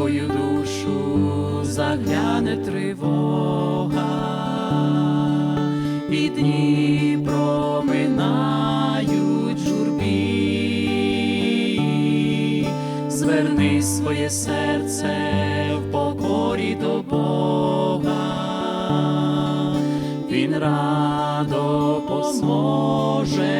твою душу загляне тривога, і дні проминають журбі, зверни своє серце в покорі до Бога, Він радо поможе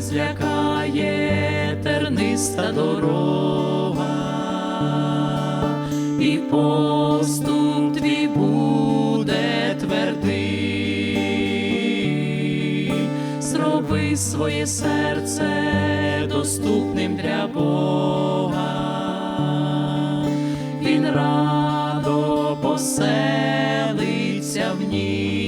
злякає терниста дорога, і поступ твій буде твердий, зроби своє серце доступним для Бога, Він радо поселиться в нім,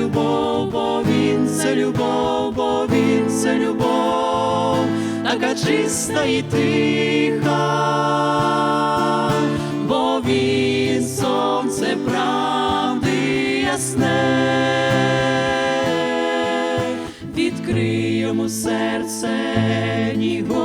любов, бо він це любов, бо він це любов, така чиста і тиха, бо він сонце правди ясне, відкрий йому серце, горе,